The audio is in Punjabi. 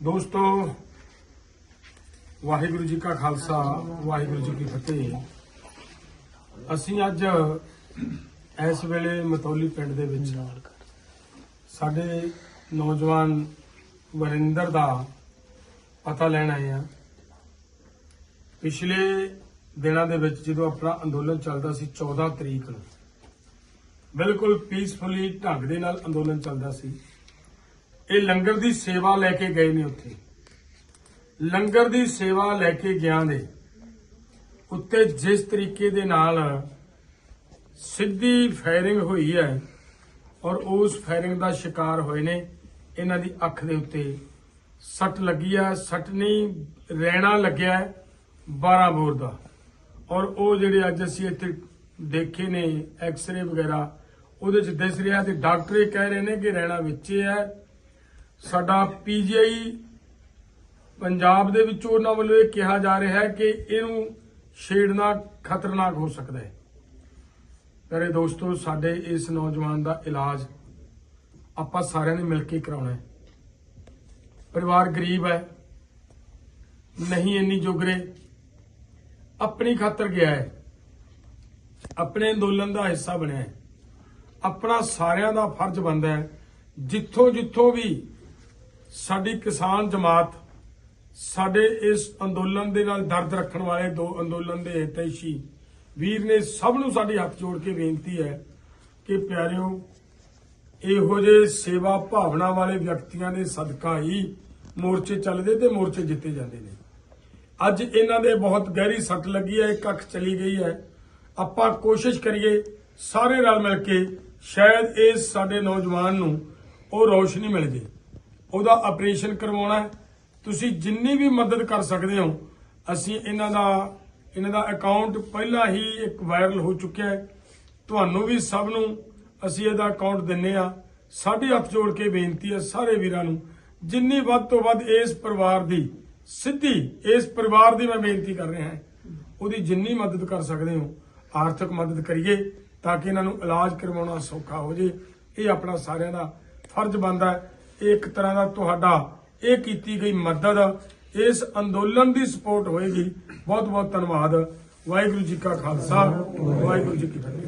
ਦੋਸਤੋ, ਵਾਹਿਗੁਰੂ ਜੀ ਕਾ ਖਾਲਸਾ, ਵਾਹਿਗੁਰੂ ਜੀ ਕੀ ਫਤਿਹ। ਅਸੀਂ ਅੱਜ ਇਸ ਵੇਲੇ ਮਤੌਲੀ ਪਿੰਡ ਦੇ ਵਿੱਚ ਸਾਡੇ ਨੌਜਵਾਨ ਵਰਿੰਦਰ ਦਾ ਪਤਾ ਲੈਣ ਆਏ ਆ ਪਿਛਲੇ ਦਿਨਾਂ ਦੇ ਵਿੱਚ ਜਦੋਂ ਆਪਣਾ ਅੰਦੋਲਨ ਚੱਲਦਾ ਸੀ 14 ਤਰੀਕ ਨੂੰ, ਬਿਲਕੁਲ ਪੀਸਫੁਲੀ ਢੰਗ ਦੇ ਨਾਲ ਅੰਦੋਲਨ ਚੱਲਦਾ ਸੀ। ਇਹ ਲੰਗਰ ਦੀ ਸੇਵਾ ਲੈ ਕੇ ਗਏ ਨੇ ਉੱਥੇ। ਲੰਗਰ ਦੀ ਸੇਵਾ ਲੈ ਕੇ ਗਿਆ ਦੇ ਉੱਤੇ ਜਿਸ ਤਰੀਕੇ ਦੇ ਨਾਲ ਸਿੱਧੀ ਫਾਇਰਿੰਗ ਹੋਈ ਹੈ ਔਰ ਉਸ ਫਾਇਰਿੰਗ ਦਾ ਸ਼ਿਕਾਰ ਹੋਏ ਨੇ, ਇਹਨਾਂ ਦੀ ਅੱਖ ਦੇ ਉੱਤੇ ਸੱਟ ਲੱਗੀ ਹੈ। ਸੱਟ ਨਹੀਂ, ਰਹਿਣਾ ਲੱਗਿਆ ਹੈ 12 ਬੋਰ ਦਾ। ਔਰ ਉਹ ਜਿਹੜੇ ਅੱਜ ਅਸੀਂ ਇੱਥੇ ਦੇਖੇ ਨੇ, ਐਕਸ-ਰੇ ਵਗੈਰਾ, ਉਹਦੇ ਚ ਦਿਸ ਰਿਹਾ ਤੇ ਡਾਕਟਰ ਇਹ ਕਹਿ ਰਹੇ ਨੇ ਕਿ ਰਹਿਣਾ ਵਿੱਚ ਹੈ। ਸਾਡਾ ਪੀਜੀਆਈ ਪੰਜਾਬ ਦੇ ਵਿੱਚ ਉਹਨਾਂ ਵੱਲੋਂ ਇਹ ਕਿਹਾ ਜਾ ਰਿਹਾ ਹੈ ਕਿ ਇਹਨੂੰ ਛੇੜਨਾ ਖਤਰਨਾਕ ਹੋ ਸਕਦਾ ਹੈ। ਮੇਰੇ ਦੋਸਤੋ, ਸਾਡੇ ਇਸ ਨੌਜਵਾਨ ਦਾ ਇਲਾਜ ਆਪਾਂ ਸਾਰਿਆਂ ਨੇ ਮਿਲ ਕੇ ਕਰਾਉਣਾ ਹੈ। ਪਰਿਵਾਰ ਗਰੀਬ ਹੈ, ਨਹੀਂ ਇੰਨੀ ਜੋਗਰੇ ਆਪਣੀ ਖਾਤਰ ਗਿਆ ਹੈ। ਆਪਣੇ ਅੰਦੋਲਨ ਦਾ ਹਿੱਸਾ ਬਣਿਆ ਹੈ। ਆਪਣਾ ਸਾਰਿਆਂ ਦਾ ਫਰਜ਼ ਬਣਦਾ ਹੈ। ਜਿੱਥੋਂ ਜਿੱਥੋਂ ਵੀ ਸਾਡੀ ਕਿਸਾਨ ਜਮਾਤ ਸਾਡੇ ਇਸ ਅੰਦੋਲਨ ਦੇ ਨਾਲ ਦਰਦ ਰੱਖਣ ਵਾਲੇ ਦੋ ਅੰਦੋਲਨ ਦੇ ਹਿਤੈਸ਼ੀ ਵੀਰ ਨੇ ਸਭ ਨੂੰ ਸਾਡੀ ਹੱਥ ਜੋੜ ਕੇ ਬੇਨਤੀ ਹੈ ਕਿ ਪਿਆਰਿਓ, ਇਹੋ ਜਿਹੇ ਸੇਵਾ ਭਾਵਨਾ ਵਾਲੇ ਵਿਅਕਤੀਆਂ ਦੇ ਸਦਕਾ ਹੀ ਮੋਰਚੇ ਚੱਲਦੇ ਤੇ ਮੋਰਚੇ ਜਿੱਤੇ ਜਾਂਦੇ ਨੇ। ਅੱਜ ਇਹਨਾਂ ਦੇ ਬਹੁਤ ਗਹਿਰੀ ਸੱਟ ਲੱਗੀ ਹੈ, ਇੱਕ ਅੱਖ ਚਲੀ ਗਈ ਹੈ। ਆਪਾਂ ਕੋਸ਼ਿਸ਼ ਕਰੀਏ ਸਾਰੇ ਰਲ ਮਿਲ ਕੇ ਸ਼ਾਇਦ ਇਸ ਸਾਡੇ ਨੌਜਵਾਨ ਨੂੰ ਉਹ ਰੋਸ਼ਨੀ ਮਿਲ ਜੇ। ਉਹਦਾ ਆਪਰੇਸ਼ਨ ਕਰਵਾਉਣਾ ਹੈ। ਤੁਸੀਂ ਜਿੰਨੀ ਵੀ ਮਦਦ ਕਰ ਸਕਦੇ ਹੋ, ਅਸੀਂ ਇਹਨਾਂ ਦਾ ਇਹਨਾਂ ਦਾ ਅਕਾਊਂਟ ਪਹਿਲਾਂ ਹੀ ਇੱਕ ਵਾਇਰਲ ਹੋ ਚੁੱਕਿਆ ਹੈ। ਤੁਹਾਨੂੰ ਵੀ ਸਭ ਨੂੰ ਅਸੀਂ ਇਹਦਾ ਅਕਾਊਂਟ ਦਿੰਨੇ ਆ ਸਾਡੇ ਹੱਥ ਜੋੜ ਕੇ ਬੇਨਤੀ ਹੈ ਸਾਰੇ ਵੀਰਾਂ ਨੂੰ, ਜਿੰਨੀ ਵੱਧ ਤੋਂ ਵੱਧ ਇਸ ਪਰਿਵਾਰ ਦੀ, ਸਿੱਧੀ ਇਸ ਪਰਿਵਾਰ ਦੀ ਮੈਂ ਬੇਨਤੀ ਕਰ ਰਿਹਾ ਹਾਂ। ਉਹਦੀ ਜਿੰਨੀ ਮਦਦ ਕਰ ਸਕਦੇ ਹੋ, ਆਰਥਿਕ ਮਦਦ ਕਰੀਏ ਤਾਂ ਕਿ ਇਹਨਾਂ ਨੂੰ ਇਲਾਜ ਕਰਵਾਉਣਾ ਸੌਖਾ ਹੋ ਜੇ। ਇਹ ਆਪਣਾ ਸਾਰਿਆਂ ਦਾ ਫਰਜ਼ ਬਣਦਾ ਹੈ। ਇੱਕ ਤਰ੍ਹਾਂ ਦਾ ਤੁਹਾਡਾ ਇਹ ਕੀਤੀ ਗਈ ਮਦਦ, ਇਸ ਅੰਦੋਲਨ ਦੀ ਸਪੋਰਟ ਹੋਏਗੀ। ਬਹੁਤ ਬਹੁਤ ਧੰਨਵਾਦ। ਵਾਹਿਗੁਰੂ ਜੀ ਕਾ ਖਾਲਸਾ, ਵਾਹਿਗੁਰੂ ਜੀ ਕੀ ਫਤਿਹ।